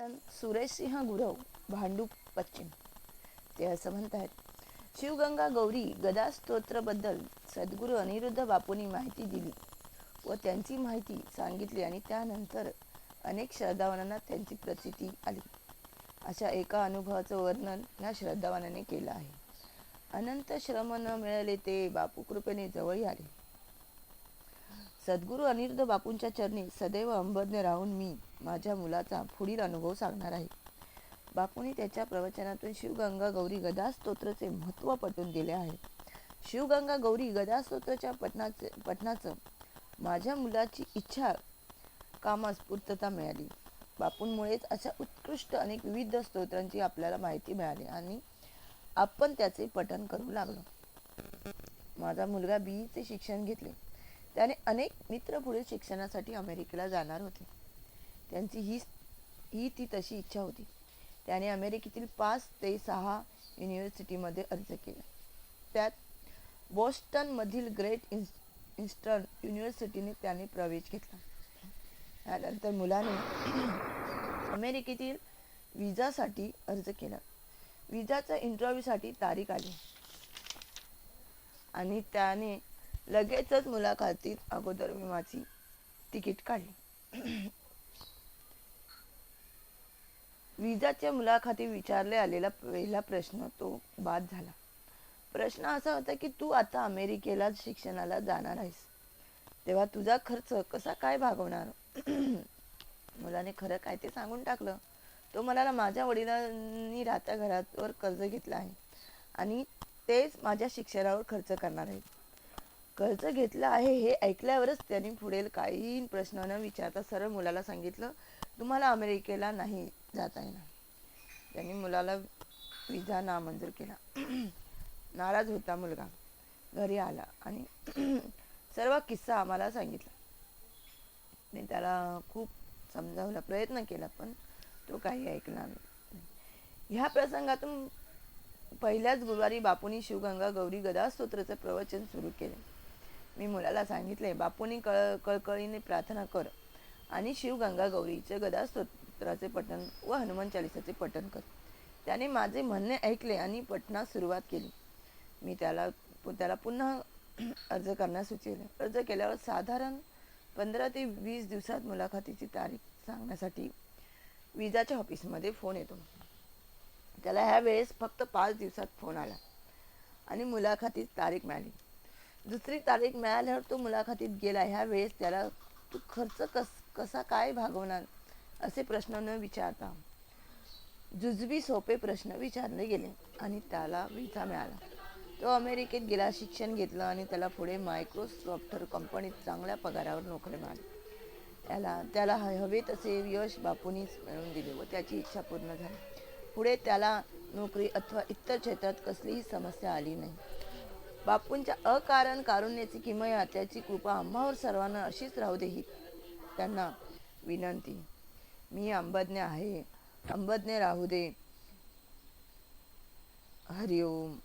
कीर्तन सुरेशसिंह गुरव भांडूप पश्चिम. ते असं म्हणतायत शिवगंगा गौरी गदा स्तोत्रबद्दल सद्गुरू अनिरुद्ध बापूंनी माहिती दिली व त्यांची माहिती सांगितली आणि त्यानंतर अनेक श्रद्धावानांना त्यांची प्रचिती आली. अशा एका अनुभवाचं वर्णन या श्रद्धावानाने केलं आहे. अनंत श्रम न मिळाले ते बापू कृपेने जवळी आले. सद्गुरू अनिरुद्ध बापूंच्या चरणी सदैव अंबज्ञ राहून मी माझ्या मुलाचा पुढील अनुभव सांगणार आहे. बापूंनी त्याच्या प्रवचनातून शिवगंगा गौरी गदा स्तोत्रचे महत्त्व पटवून दिले आहे. शिवगंगा गौरी गदा स्तोत्राच्या पठणाचे पठणाचं माझ्या मुलाची इच्छा कामास पूर्तता मिळाली. बापूंमुळेच अशा उत्कृष्ट अनेक विविध स्तोत्रांची आपल्याला माहिती मिळाली आणि आपण त्याचे पठण करू लागलो. माझा मुलगा बीईचे शिक्षण घेतले. त्याने अनेक मित्र पुढील शिक्षणासाठी अमेरिकेला जाणार होते. त्यांची ही ही ती तशी इच्छा होती. त्याने अमेरिकेतील पाच ते सहा युनिव्हर्सिटीमध्ये अर्ज केला. त्यात बॉस्टनमधील ग्रेट इन्स इन्स्टर्न युनिव्हर्सिटीने त्याने प्रवेश घेतला. त्यानंतर मुलाने अमेरिकेतील विजासाठी अर्ज केला. विजाचा इंटरव्ह्यूसाठी तारीख आली. आणि त्याने लगेचच मुलाखतीत अगोदर विमाची तिकीट काढली. विजाच्या मुलाखती विचारले आलेला पहिला प्रश्न तो बाद झाला. प्रश्न असा होता की तू आता अमेरिकेला शिक्षणाला जाणार आहेस. तेव्हा तुझा खर्च कसा काय भागवणार? मुलाने खरं काय ते सांगून टाकलं. तो म्हणाला माझ्या वडिलांनी राहत्या घरावर कर्ज घेतलं आहे आणि तेच माझ्या शिक्षणावर खर्च करणार आहेत. कर्ज घेतलं आहे हे ऐकल्यावरच त्यांनी पुढे काही प्रश्न न विचारता सरळ मुलाला सांगितलं तुम्हाला अमेरिकेला नाही जाता येणार त्यांनी मुलाला विजा नामंजूर केला. नाराज होता मुलगा. घरी आला आणि सर्व किस्सा आम्हाला सांगितला. मी त्याला खूप समजावला प्रयत्न केला पण तो काही ऐकला नाही. ह्या प्रसंगातून पहिल्याच गुरुवारी बापूंनी शिवगंगा गौरी गदा स्तोत्राचं प्रवचन सुरू केले. मी मुलाला सांगितले बापूंनी कळ कळकळीने प्रार्थना कर आणि शिवगंगा गौरीचे गदा स्तोत्राचे पठण व हनुमान चालिसाचे पठण कर. त्याने माझे म्हणणे ऐकले आणि पठणास सुरुवात केली. मी त्याला त्याला पुन्हा अर्ज करण्यास सुचवले. अर्ज केल्यावर साधारण पंधरा ते वीस दिवसात मुलाखतीची तारीख सांगण्यासाठी विजाच्या ऑफिसमध्ये फोन येतो. त्याला ह्या वेळेस फक्त पाच दिवसात फोन आला आणि मुलाखतीत तारीख मिळाली. दुसरी तारीख मिळाल्यावर तो मुलाखतीत गेला. ह्या वेळेस त्याला तू खर्च कस कसा काय भागवणार? असे प्रश्न न विचारता जुजबी सोपे प्रश्न विचारले गेले आणि त्याला विजा मिळाला. तो अमेरिकेत गेला शिक्षण घेतलं आणि त्याला पुढे मायक्रोसॉफ्टर कंपनीत चांगल्या पगारावर नोकरी मिळाली. त्याला त्याला हवे तसे यश बापूंनीच मिळवून दिले व त्याची इच्छा पूर्ण झाली. पुढे त्याला नोकरी अथवा इतर क्षेत्रात कसलीही समस्या आली नाही. बापूंच्या अकारण कारुण्याची किमया त्याची कृपा आम्हावर सर्वांना अशीच राहू दे ही त्यांना विनंती. मी अंबज्ञ आहे. अंबज्ञ राहू दे. हरिओम.